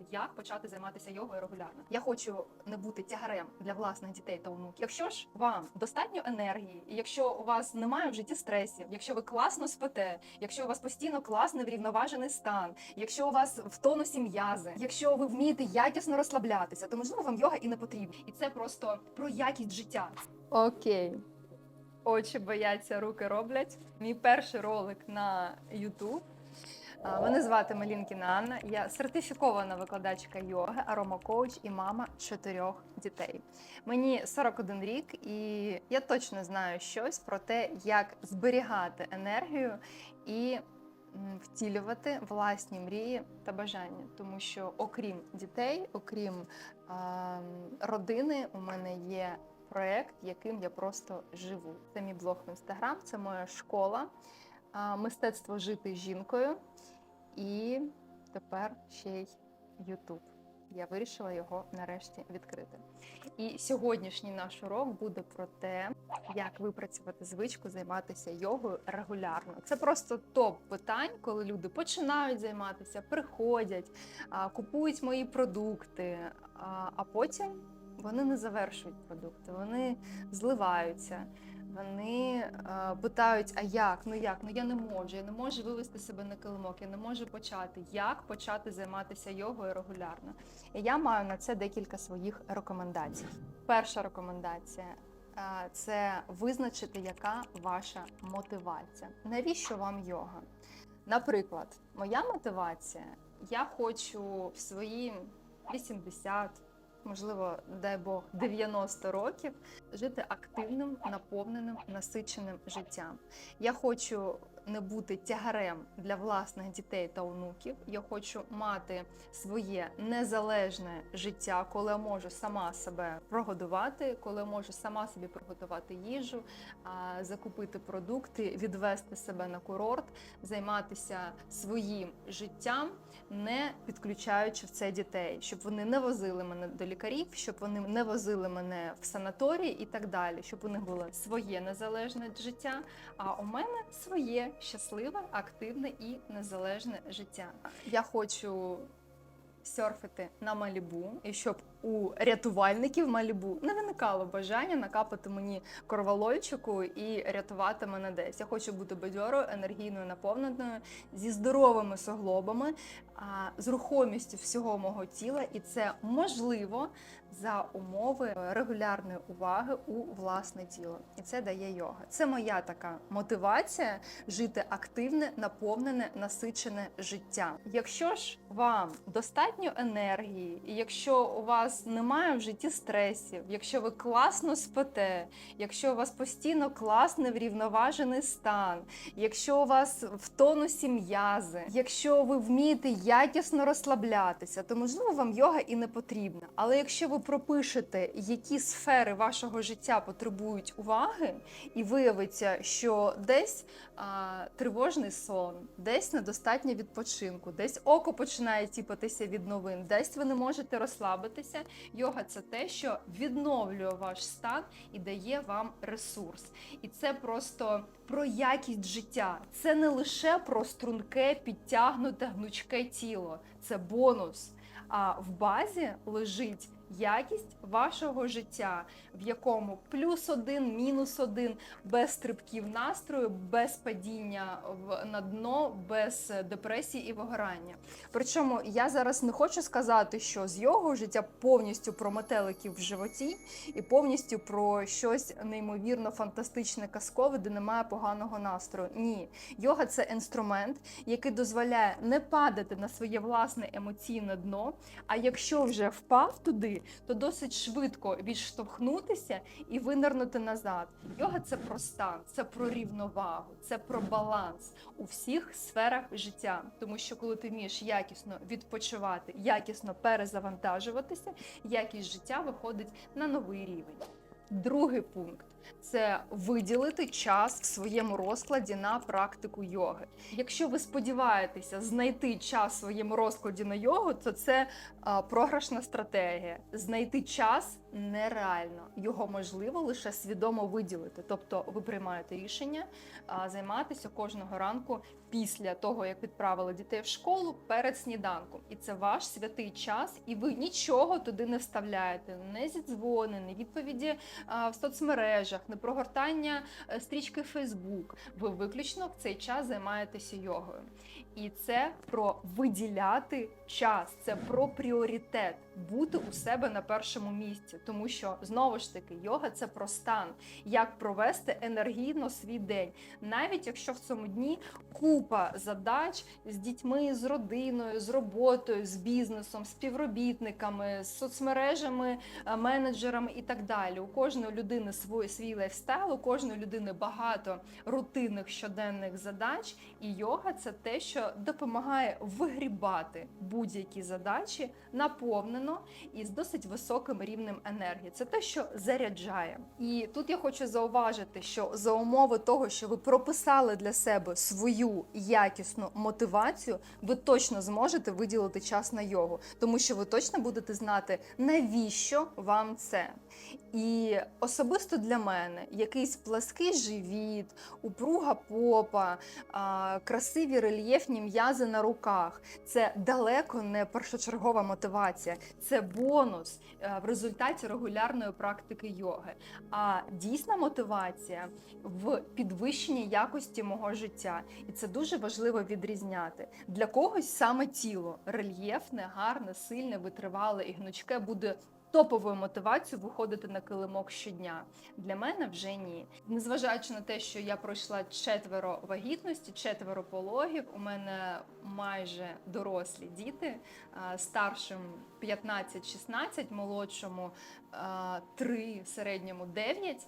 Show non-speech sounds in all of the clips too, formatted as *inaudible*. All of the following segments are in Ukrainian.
розслабляти, як почати займатися йогою регулярно. Я хочу не бути тягарем для власних дітей та онуків. Якщо ж вам достатньо енергії, і якщо у вас немає в житті стресів, якщо ви класно спите, якщо у вас постійно класний врівноважений стан, якщо у вас в тонусі м'язи, якщо ви вмієте якісно розслаблятися, то можливо вам йога і не потрібна. І це просто про якість життя. Окей. Очі бояться, руки роблять. Мій перший ролик на YouTube. Мене звати Малінкіна Анна. Я сертифікована викладачка йоги, аромакоуч і мама чотирьох дітей. Мені 41 рік, і я точно знаю щось про те, як зберігати енергію і втілювати власні мрії та бажання. Тому що, окрім дітей, окрім м, родини, у мене є проект, яким я просто живу. Це мій блог в інстаграм, це моя школа, мистецтво жити жінкою. І тепер ще й Ютуб. Я вирішила його нарешті відкрити. І сьогоднішній наш урок буде про те, як випрацювати звичку займатися йогою регулярно. Це просто топ питань, коли люди починають займатися, приходять, купують мої продукти, а, потім вони не завершують продукти, вони зливаються. Вони е, питають, а як? Ну як? Ну я не можу, я не можу вивести себе на килимок, я не можу почати. Як почати займатися йогою регулярно? І я маю на це декілька своїх рекомендацій. Перша рекомендація е, це визначити, яка ваша мотивація. Навіщо вам йога? Наприклад, моя мотивація: я хочу в свої 80, можливо, дай Бог, 90 років жити активним, наповненим, насиченим життям. Я хочу не бути тягарем для власних дітей та онуків. Я хочу мати своє незалежне життя, коли можу сама себе прогодувати, коли можу сама собі приготувати їжу, закупити продукти, відвести себе на курорт, займатися своїм життям, не підключаючи в це дітей, щоб вони не возили мене до лікарів, щоб вони не возили мене в санаторії і так далі, щоб у них було своє незалежне життя. А у мене своє щасливе, активне і незалежне життя. Я хочу серфити на Малібу, і щоб у рятувальників Малібу не виникало бажання накапати мені корвалольчику і рятувати мене десь. Я хочу бути бадьорою, енергійною, наповненою, зі здоровими суглобами, з рухомістю всього мого тіла, і це можливо за умови регулярної уваги у власне тіло. І це дає йога. Це моя така мотивація жити активне, наповнене, насичене життя. Якщо ж вам достатньо енергії, і якщо у вас немає в житті стресів, якщо ви класно спите, якщо у вас постійно класний врівноважений стан, якщо у вас в тонусі м'язи, якщо ви вмієте якісно розслаблятися, то можливо вам йога і не потрібна. Але якщо ви пропишете, які сфери вашого життя потребують уваги, і виявиться, що десь а, тривожний сон, десь недостатньо відпочинку, десь око починає тіпатися від новин, десь ви не можете розслабитися. Йога це те, що відновлює ваш стан і дає вам ресурс. І це просто про якість життя. Це не лише про струнке, підтягнуте, гнучке тіло, це бонус. А в базі лежить якість вашого життя, в якому плюс один, мінус один, без стрибків настрою, без падіння в на дно, без депресії і вигорання. Причому я зараз не хочу сказати, що з його життя повністю про метеликів в животі і повністю про щось неймовірно фантастичне, казкове, де немає поганого настрою. Ні, йога це інструмент, який дозволяє не падати на своє власне емоційне дно. А якщо вже впав туди, то досить швидко відштовхнутися і винирнути назад. Йога це про стан, це про рівновагу, це про баланс у всіх сферах життя. Тому що коли ти вмієш якісно відпочивати, якісно перезавантажуватися, якість життя виходить на новий рівень. Другий пункт це виділити час в своєму розкладі на практику йоги. Якщо ви сподіваєтеся знайти час в своєму розкладі на йогу, то це а, програшна стратегія. Знайти час нереально. Його можливо лише свідомо виділити. Тобто ви приймаєте рішення займатися кожного ранку після того, як відправили дітей в школу перед сніданком. І це ваш святий час, і ви нічого туди не вставляєте. Не зідзвони, не відповіді в соцмережах, не прогортання е, стрічки Фейсбук. Ви виключно в цей час займаєтеся йогою. І це про виділяти час, це про пріоритет, бути у себе на першому місці. Тому що знову ж таки йога це про стан, як провести енергійно свій день, навіть якщо в цьому дні купа задач з дітьми, з родиною, з роботою, з бізнесом, співробітниками, з соцмережами, е, менеджерами і так далі. У кожної людини свій, свій лайфстайл, у кожної людини багато рутинних щоденних задач, і йога це те, що допомагає вигрібати будь-які задачі наповнено і з досить високим рівнем енергії. Це те, що заряджає. І тут я хочу зауважити, що за умови того, що ви прописали для себе свою якісну мотивацію, ви точно зможете виділити час на йогу, тому що ви точно будете знати, навіщо вам це. І особисто для мене якийсь плаский живіт, упруга попа, красиві рельєфні м'язи на руках це далеко не першочергова мотивація, це бонус е, в результаті регулярної практики йоги. А дійсна мотивація в підвищенні якості мого життя. І це дуже важливо відрізняти. Для когось саме тіло рельєфне, гарне, сильне, витривале і гнучке буде топовою мотивацією виходити на килимок щодня. Для мене вже ні. Незважаючи на те, що я пройшла четверо вагітності, четверо пологів, у мене майже дорослі діти, старшим 15-16, молодшому 3, середньому 9.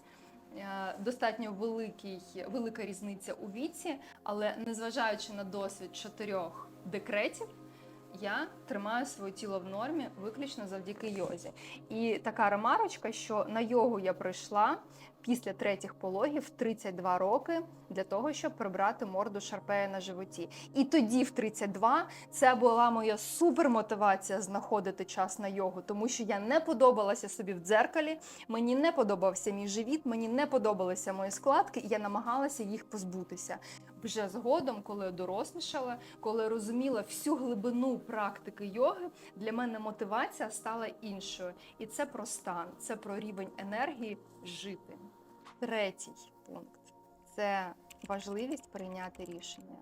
Е, Достатньо великий, велика різниця у віці, але незважаючи на досвід чотирьох декретів, я тримаю своє тіло в нормі виключно завдяки йозі. І така ремарочка, що на йогу я прийшла після третіх пологів в 32 роки для того, щоб прибрати морду шарпея на животі. І тоді, в 32, це була моя супермотивація знаходити час на йогу, тому що я не подобалася собі в дзеркалі, мені не подобався мій живіт, мені не подобалися мої складки, і я намагалася їх позбутися. Вже згодом, коли я дорослішала, коли розуміла всю глибину практики йоги, для мене мотивація стала іншою. І це про стан, це про рівень енергії жити. Третій пункт це важливість прийняти рішення.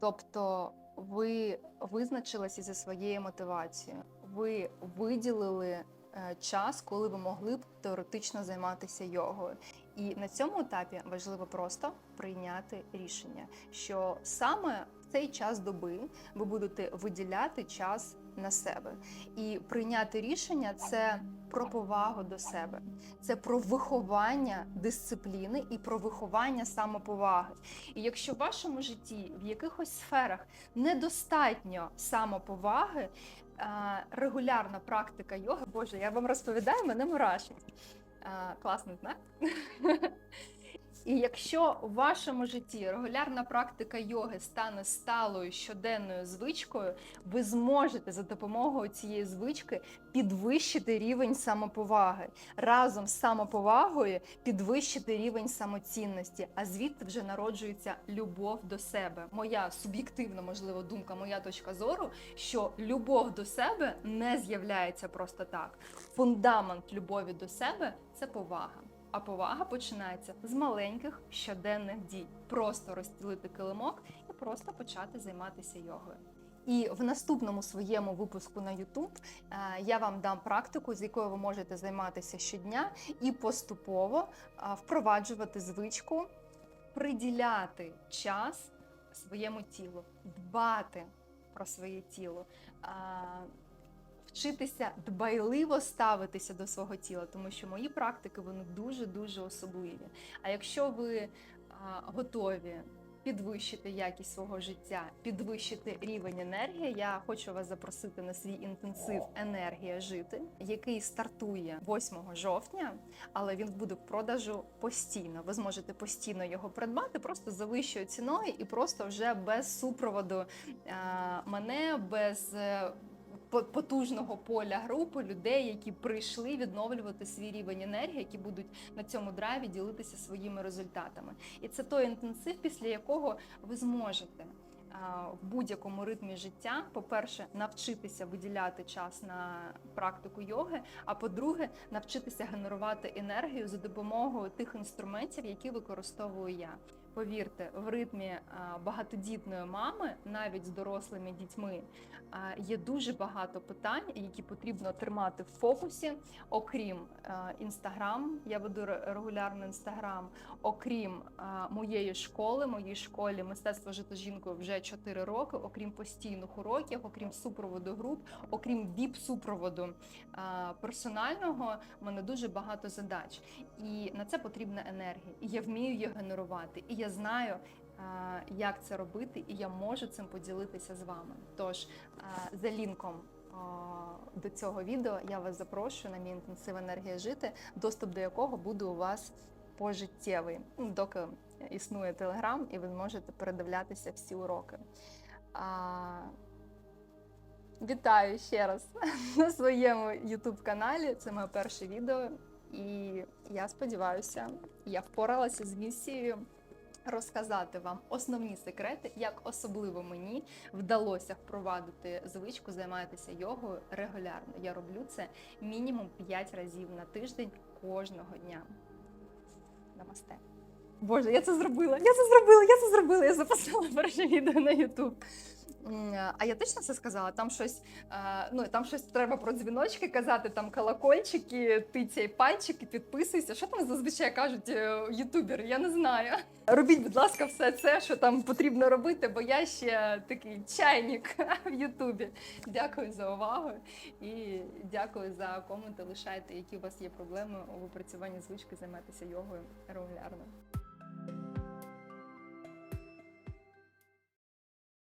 Тобто ви визначилися зі своєю мотивацією, ви виділили час, коли ви могли б теоретично займатися йогою. І на цьому етапі важливо просто прийняти рішення, що саме в цей час доби ви будете виділяти час на себе. І прийняти рішення це про повагу до себе, це про виховання дисципліни і про виховання самоповаги. І якщо в вашому житті в якихось сферах недостатньо самоповаги, регулярна практика йоги, Боже, я вам розповідаю, мене мурашить. Класний знак. І якщо у вашому житті регулярна практика йоги стане сталою щоденною звичкою, ви зможете за допомогою цієї звички підвищити рівень самоповаги, разом з самоповагою підвищити рівень самоцінності, а звідти вже народжується любов до себе. Моя суб'єктивна, можливо, думка, моя точка зору, що любов до себе не з'являється просто так. Фундамент любові до себе це повага. А повага починається з маленьких щоденних дій. Просто розстілити килимок і просто почати займатися йогою. І в наступному своєму випуску на YouTube е, я вам дам практику, з якою ви можете займатися щодня, і поступово е, впроваджувати звичку, приділяти час своєму тілу, дбати про своє тіло. Вчитися дбайливо ставитися до свого тіла, тому що мої практики вони дуже дуже особливі. А якщо ви готові підвищити якість свого життя, підвищити рівень енергії, я хочу вас запросити на свій інтенсив Енергія жити, який стартує 8 жовтня, але він буде в продажу постійно. Ви зможете постійно його придбати, просто за вищою ціною і просто вже без супроводу мене, без потужного поля групи людей, які прийшли відновлювати свій рівень енергії, які будуть на цьому драйві ділитися своїми результатами. І це той інтенсив, після якого ви зможете. В будь-якому ритмі життя, по-перше, навчитися виділяти час на практику йоги. А по-друге, навчитися генерувати енергію за допомогою тих інструментів, які використовую я. Повірте, в ритмі багатодітної мами, навіть з дорослими дітьми, є дуже багато питань, які потрібно тримати в фокусі, окрім інстаграм. Я веду ре- регулярно інстаграм, окрім моєї школи, моїй школі мистецтво жити жінкою вже 4 роки, окрім постійних уроків, окрім супроводу груп, окрім віп-супроводу персонального, в мене дуже багато задач. І на це потрібна енергія. І я вмію її генерувати. І я знаю, як це робити, і я можу цим поділитися з вами. Тож за лінком. До цього відео я вас запрошую на мій інтенсив енергія жити, доступ до якого буде у вас пожиттєвий, ну, доки існує телеграм, і ви зможете передивлятися всі уроки. А, Вітаю ще раз *laughs* на своєму YouTube каналі. Це моє перше відео, і я сподіваюся, я впоралася з місією розказати вам основні секрети, як особливо мені вдалося впровадити звичку займатися йогою регулярно. Я роблю це мінімум 5 разів на тиждень кожного дня. Намасте. Боже, я це зробила! Я це зробила! Я це зробила! Я записала перше відео на YouTube. А я точно все сказала? Там щось, е, ну там щось треба про дзвіночки казати, там колокольчики, тицяй пальчики, підписуйся. Що там зазвичай кажуть е, ютубери? Я не знаю. Робіть, будь ласка, все це, що там потрібно робити, бо я ще такий чайник *laughs* в Ютубі. Дякую за увагу і дякую за коменти. Лишайте, які у вас є проблеми у випрацюванні звички займатися йогою регулярно.